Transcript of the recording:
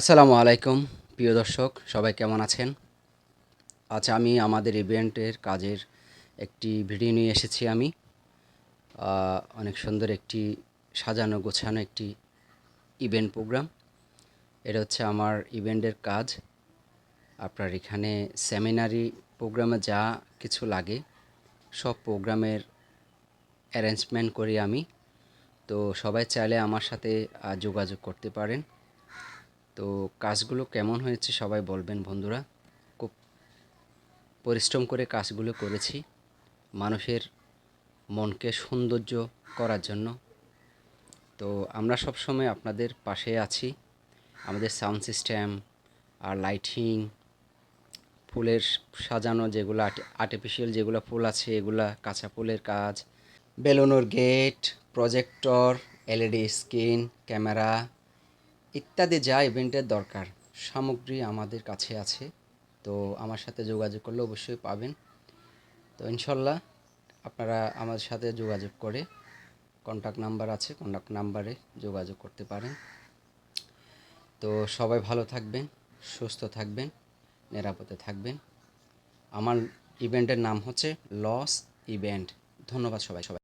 আসসালামু আলাইকুম, প্রিয় দর্শক, সবাই কেমন আছেন? আজ আমি আমাদের ইভেন্টের কাজের একটি ভিডিও নিয়ে এসেছি আমি। অনেক সুন্দর একটি সাজানো গোছানো একটি ইভেন্ট প্রোগ্রাম। এটা হচ্ছে আমার ইভেন্টের কাজ। আপনার এখানে সেমিনারি প্রোগ্রামে যা কিছু লাগে, সব প্রোগ্রামের অ্যারেঞ্জমেন্ট করি আমি। তো সবাই চাইলে আমার সাথে যোগাযোগ করতে পারেন। তো কাজগুলো কেমন হয়েছে সবাই বলবেন বন্ধুরা। খুব পরিশ্রম করে কাজগুলো করেছি মানুষের মনকে সৌন্দর্য করার জন্য। তো আমরা সবসময় আপনাদের পাশে আছি। আমাদের সাউন্ড সিস্টেম আর লাইটিং, ফুলের সাজানো যেগুলো আর্টিফিশিয়াল যেগুলো ফুল আছে এগুলা, কাঁচা ফুলের কাজ, বেলুনোর gate, projector, LED screen, camera ইত্যাদি যা ইভেন্টের দরকার, সামগ্রী আমাদের কাছে আছে, তো আমার সাথে যোগাযোগ করলে অবশ্যই পাবেন। তো ইনশাল্লাহ আপনারা আমার সাথে যোগাযোগ করে কন্ট্যাক্ট নাম্বার আছে কন্ট্যাক্ট নাম্বারে যোগাযোগ করতে পারেন। তো সবাই ভালো থাকবেন, সুস্থ থাকবেন, নিরাপদে থাকবেন। আমার ইভেন্টের নাম হচ্ছে লস ইভেন্ট ধন্যবাদ সবাই সবাই।